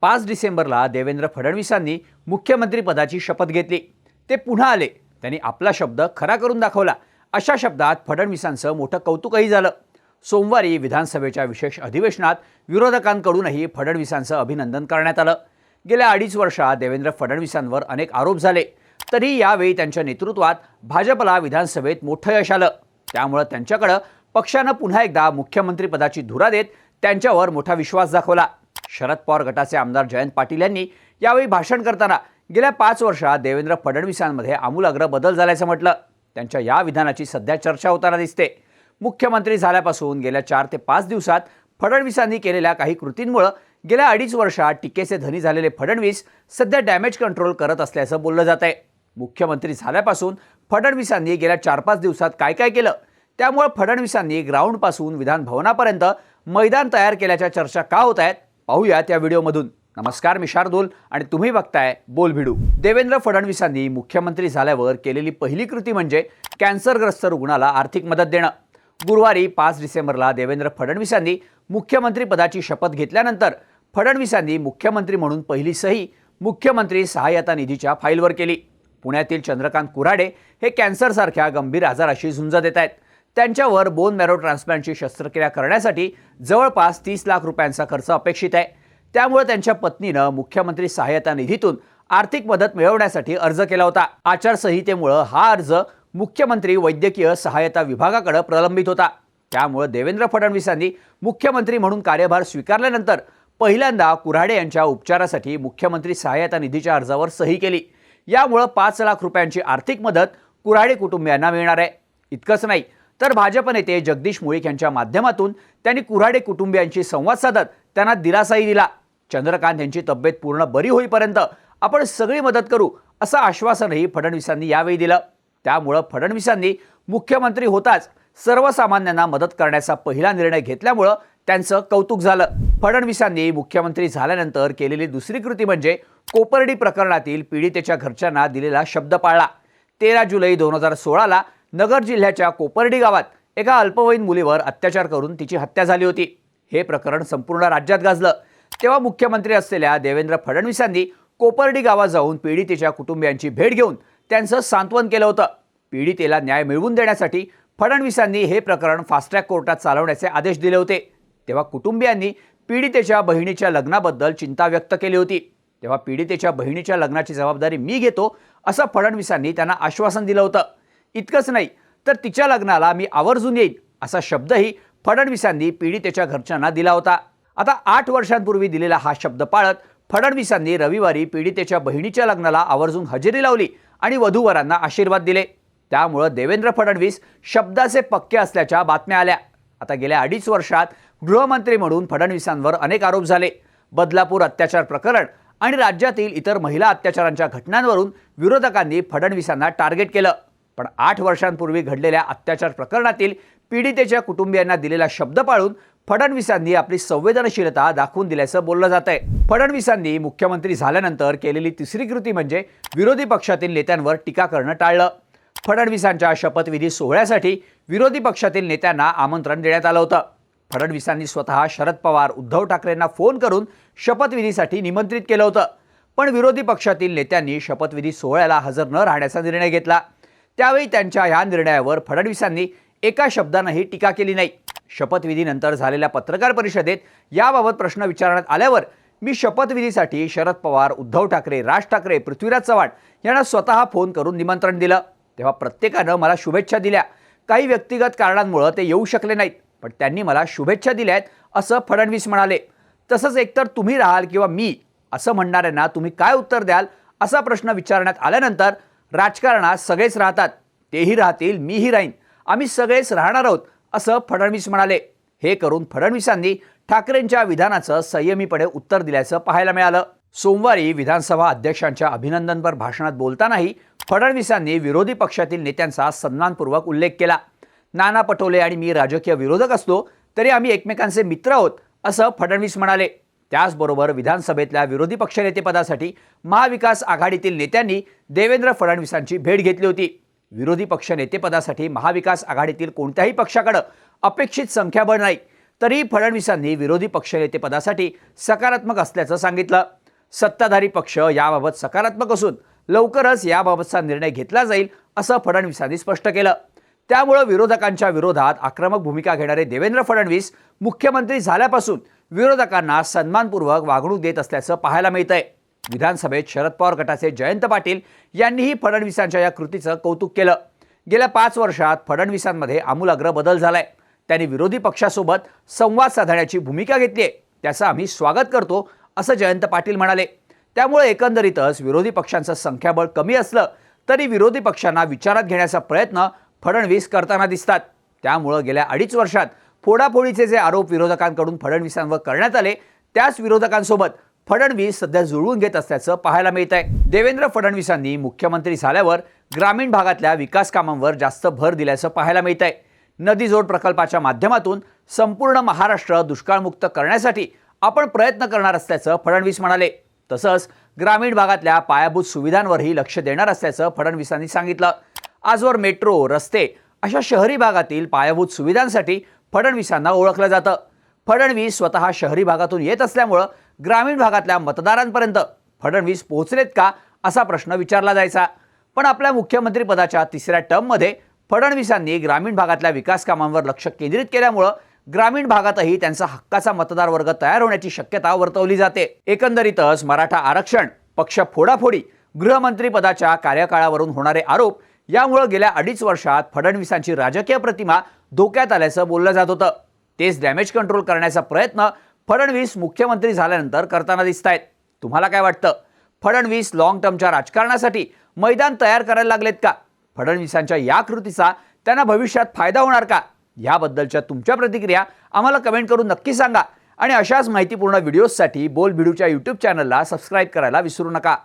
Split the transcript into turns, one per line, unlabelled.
पाच डिसेंबरला देवेंद्र फडणवीसांनी मुख्यमंत्रीपदाची शपथ घेतली. ते पुन्हा आले. त्यांनी आपला शब्द खरा करून दाखवला. अशा शब्दात फडणवीसांचं मोठं कौतुकही झालं. सोमवारी विधानसभेच्या विशेष अधिवेशनात विरोधकांकडूनही फडणवीसांचं अभिनंदन करण्यात आलं. गेल्या अडीच वर्षात देवेंद्र फडणवीसांवर अनेक आरोप झाले. तरी यावेळी त्यांच्या नेतृत्वात भाजपला विधानसभेत मोठं यश आलं. त्यामुळं त्यांच्याकडं पक्षानं पुन्हा एकदा मुख्यमंत्रीपदाची धुरा देत त्यांच्यावर मोठा विश्वास दाखवला. शरद पवार गटाचे आमदार जयंत पाटील यांनी यावेळी भाषण करताना गेल्या पाच वर्षात देवेंद्र फडणवीसांमध्ये आमूलाग्र बदल झाल्याचं म्हटलं. त्यांच्या या विधानाची सध्या चर्चा होताना दिसते. मुख्यमंत्री झाल्यापासून गेल्या चार ते पाच दिवसात फडणवीसांनी केलेल्या काही कृतींमुळं गेल्या अडीच वर्षात टीकेचे धनी झालेले फडणवीस सध्या डॅमेज कंट्रोल करत असल्याचं बोललं जात आहे मुख्यमंत्री झाल्यापासून फडणवीसांनी गेल्या चार पाच दिवसात काय काय केलं? त्यामुळे फडणवीसांनी ग्राउंडपासून विधान भवनापर्यंत मैदान तयार केल्याच्या चर्चा का होत आहेत? पाहूया त्या व्हिडिओमधून. नमस्कार मी शार्दूल आणि तुम्ही बघताय बोल भिडू. देवेंद्र फडणवीसांनी मुख्यमंत्री झाल्यावर केलेली पहिली कृती म्हणजे कॅन्सरग्रस्त रुग्णाला आर्थिक मदत देणं. गुरुवारी पाच डिसेंबरला देवेंद्र फडणवीसांनी मुख्यमंत्रीपदाची शपथ घेतल्यानंतर फडणवीसांनी मुख्यमंत्री म्हणून पहिली सही मुख्यमंत्री सहाय्यता निधीच्या फाईलवर केली. पुण्यातील चंद्रकांत कुऱ्हाडे हे कॅन्सरसारख्या गंभीर आजाराशी झुंज देत आहेत त्यांच्यावर बोन मॅरो ट्रान्सप्लांटची शस्त्रक्रिया करण्यासाठी जवळपास तीस लाख रुपयांचा खर्च अपेक्षित आहे. त्यामुळे त्यांच्या पत्नीनं मुख्यमंत्री सहाय्यता निधीतून आर्थिक मदत मिळवण्यासाठी अर्ज केला होता. आचारसंहितेमुळं हा अर्ज मुख्यमंत्री वैद्यकीय सहाय्यता विभागाकडे प्रलंबित होता. त्यामुळे देवेंद्र फडणवीसांनी मुख्यमंत्री म्हणून कार्यभार स्वीकारल्यानंतर पहिल्यांदा कुऱ्हाडे यांच्या उपचारासाठी मुख्यमंत्री सहाय्यता निधीच्या अर्जावर सही केली. यामुळं पाच लाख रुपयांची आर्थिक मदत कुऱ्हाडे कुटुंबियांना मिळणार आहे. इतकंच नाही तर भाजप नेते जगदीश मुळीक यांच्या माध्यमातून त्यांनी कुऱ्हाडे कुटुंबियांशी संवाद साधत त्यांना दिलासाही दिला. चंद्रकांत यांची तब्येत पूर्ण बरी होईपर्यंत आपण सगळी मदत करू असं आश्वासनही फडणवीसांनी यावेळी दिलं. त्यामुळं फडणवीसांनी मुख्यमंत्री होताच सर्वसामान्यांना मदत करण्याचा पहिला निर्णय घेतल्यामुळं त्यांचं कौतुक झालं. फडणवीसांनी मुख्यमंत्री झाल्यानंतर केलेली दुसरी कृती म्हणजे कोपर्डी प्रकरणातील पीडितेच्या घरच्यांना दिलेला शब्द पाळला. तेरा जुलै दोन हजार सोळाला नगर जिल्ह्याच्या कोपर्डी गावात एका अल्पवयीन मुलीवर अत्याचार करून तिची हत्या झाली होती. हे प्रकरण संपूर्ण राज्यात गाजलं. तेव्हा मुख्यमंत्री असलेल्या देवेंद्र फडणवीसांनी कोपर्डी गावात जाऊन पीडितेच्या कुटुंबियांची भेट घेऊन त्यांचं सांत्वन केलं होतं. पीडितेला न्याय मिळवून देण्यासाठी फडणवीसांनी हे प्रकरण फास्ट्रॅक कोर्टात चालवण्याचे आदेश दिले होते. तेव्हा कुटुंबियांनी पीडितेच्या बहिणीच्या लग्नाबद्दल चिंता व्यक्त केली होती. तेव्हा पीडितेच्या बहिणीच्या लग्नाची जबाबदारी मी घेतो असं फडणवीसांनी त्यांना आश्वासन दिलं होतं. इतकंच नाही तर तिच्या लग्नाला मी आवर्जून येईन असा शब्दही फडणवीसांनी पीडितेच्या घरच्यांना दिला होता. आता आठ वर्षांपूर्वी दिलेला हा शब्द पाळत फडणवीसांनी रविवारी पीडितेच्या बहिणीच्या लग्नाला आवर्जून हजेरी लावली आणि वधूवरांना आशीर्वाद दिले. त्यामुळं देवेंद्र फडणवीस शब्दाचे पक्के असल्याच्या बातम्या आल्या. आता गेल्या अडीच वर्षात गृहमंत्री म्हणून फडणवीसांवर अनेक आरोप झाले. बदलापूर अत्याचार प्रकरण आणि राज्यातील इतर महिला अत्याचारांच्या घटनांवरून विरोधकांनी फडणवीसांना टार्गेट केलं. पण आठ वर्षांपूर्वी घडलेल्या अत्याचार प्रकरणातील पीडितेच्या कुटुंबियांना दिलेला शब्द पाळून फडणवीसांनी आपली संवेदनशीलता दाखवून दिल्याचं बोललं जात आहे फडणवीसांनी मुख्यमंत्री झाल्यानंतर केलेली तिसरी कृती म्हणजे विरोधी पक्षातील नेत्यांवर टीका करणं टाळलं. फडणवीसांच्या शपथविधी सोहळ्यासाठी विरोधी पक्षातील नेत्यांना आमंत्रण देण्यात आलं होतं. फडणवीसांनी स्वतः शरद पवार उद्धव ठाकरेंना फोन करून शपथविधीसाठी निमंत्रित केलं होतं. पण विरोधी पक्षातील नेत्यांनी शपथविधी सोहळ्याला हजर न राहण्याचा निर्णय घेतला. त्यावेळी त्यांच्या ह्या निर्णयावर फडणवीसांनी एका शब्दानंही टीका केली नाही. शपथविधीनंतर झालेल्या पत्रकार परिषदेत याबाबत प्रश्न विचारण्यात आल्यावर मी शपथविधीसाठी शरद पवार उद्धव ठाकरे राज ठाकरे पृथ्वीराज चव्हाण यांना स्वतः फोन करून निमंत्रण दिलं. तेव्हा प्रत्येकानं मला शुभेच्छा दिल्या. काही व्यक्तिगत कारणांमुळं ते येऊ शकले नाहीत पण त्यांनी मला शुभेच्छा दिल्या आहेत असं फडणवीस म्हणाले. तसंच एकतर तुम्ही राहाल किंवा मी असं म्हणणाऱ्यांना तुम्ही काय उत्तर द्याल असा प्रश्न विचारण्यात आल्यानंतर राजकारणात सगळेच राहतात तेही राहतील मीही राहीन. आम्ही सगळेच राहणार आहोत असं फडणवीस म्हणाले. हे करून फडणवीसांनी ठाकरेंच्या विधानाचं संयमीपणे उत्तर दिल्याचं पाहायला मिळालं. सोमवारी विधानसभा अध्यक्षांच्या अभिनंदनपर भाषणात बोलतानाही फडणवीसांनी विरोधी पक्षातील नेत्यांचा सन्मानपूर्वक उल्लेख केला. नाना पटोले आणि मी राजकीय विरोधक असलो तरी आम्ही एकमेकांचे मित्र आहोत असं फडणवीस म्हणाले. त्याचबरोबर विधानसभेतल्या विरोधी पक्षनेतेपदासाठी महाविकास आघाडीतील नेत्यांनी देवेंद्र फडणवीसांची भेट घेतली होती. विरोधी पक्ष नेतेपदासाठी महाविकास आघाडीतील कोणत्याही पक्षाकडं अपेक्षित संख्याबळ नाही. तरी फडणवीसांनी विरोधी पक्षनेतेपदासाठी सकारात्मक असल्याचं सांगितलं. सत्ताधारी पक्ष याबाबत सकारात्मक असून लवकरच याबाबतचा निर्णय घेतला जाईल असं फडणवीसांनी स्पष्ट केलं. त्यामुळं विरोधकांच्या विरोधात आक्रमक भूमिका घेणारे देवेंद्र फडणवीस मुख्यमंत्री झाल्यापासून विरोधकांना सन्मानपूर्वक वागणूक देत असल्याचं पाहायला मिळतंय. विधानसभेत शरद पवार गटाचे जयंत पाटील यांनीही फडणवीसांच्या या कृतीचं कौतुक केलं. गेल्या पाच वर्षात फडणवीसांमध्ये आमूलाग्र बदल झालाय. त्यांनी विरोधी पक्षासोबत संवाद साधण्याची भूमिका घेतली आहे त्याचं आम्ही स्वागत करतो असं जयंत पाटील म्हणाले. त्यामुळे एकंदरीतच विरोधी पक्षांचं संख्याबळ कमी असलं तरी विरोधी पक्षांना विचारात घेण्याचा प्रयत्न फडणवीस करताना दिसतात. त्यामुळं गेल्या अडीच वर्षात फोडाफोडीचे जे आरोप विरोधकांकडून फडणवीसांवर करण्यात आले त्याच विरोधकांसोबत फडणवीस सध्या जुळवून घेत असल्याचं पाहायला मिळत आहे देवेंद्र फडणवीसांनी मुख्यमंत्री झाल्यावर ग्रामीण भागातल्या विकास कामांवर जास्त भर दिल्याचं पाहायला मिळत आहे नदीजोड प्रकल्पाच्या माध्यमातून संपूर्ण महाराष्ट्र दुष्काळमुक्त करण्यासाठी आपण प्रयत्न करणार असल्याचं फडणवीस म्हणाले. तसंच ग्रामीण भागातल्या पायाभूत सुविधांवरही लक्ष देणार असल्याचं फडणवीसांनी सांगितलं. आजवर मेट्रो रस्ते अशा शहरी भागातील पायाभूत सुविधांसाठी फडणवीसांना ओळखलं जातं. फडणवीस स्वतः शहरी भागातून येत असल्यामुळं ग्रामीण भागातल्या मतदारांपर्यंत फडणवीस पोहोचलेत का असा प्रश्न विचारला जायचा. पण आपल्या मुख्यमंत्रीपदाच्या तिसऱ्या टर्ममध्ये फडणवीसांनी ग्रामीण भागातल्या विकास कामांवर लक्ष केंद्रित केल्यामुळं ग्रामीण भागातही त्यांचा हक्काचा मतदार वर्ग तयार होण्याची शक्यता वर्तवली जाते. एकंदरीतच मराठा आरक्षण पक्ष फोडाफोडी गृहमंत्रीपदाच्या कार्यकाळावरून होणारे आरोप यामुळं गेल्या अडीच वर्षात फडणवीसांची राजकीय प्रतिमा धोक्यात आल्याचं बोललं जात होतं. तेच डॅमेज कंट्रोल करण्याचा प्रयत्न फडणवीस मुख्यमंत्री झाल्यानंतर करताना दिसत आहेत तुम्हाला काय वाटतं? फडणवीस लाँग टर्मच्या राजकारणासाठी मैदान तयार करायला लागलेत का? फडणवीसांच्या या कृतीचा त्यांना भविष्यात फायदा होणार का? याबद्दलच्या तुमच्या प्रतिक्रिया आम्हाला कमेंट करून नक्की सांगा. आणि अशाच माहितीपूर्ण व्हिडिओजसाठी बोल भिडूच्या यूट्यूब चॅनलला सबस्क्राईब करायला विसरू नका.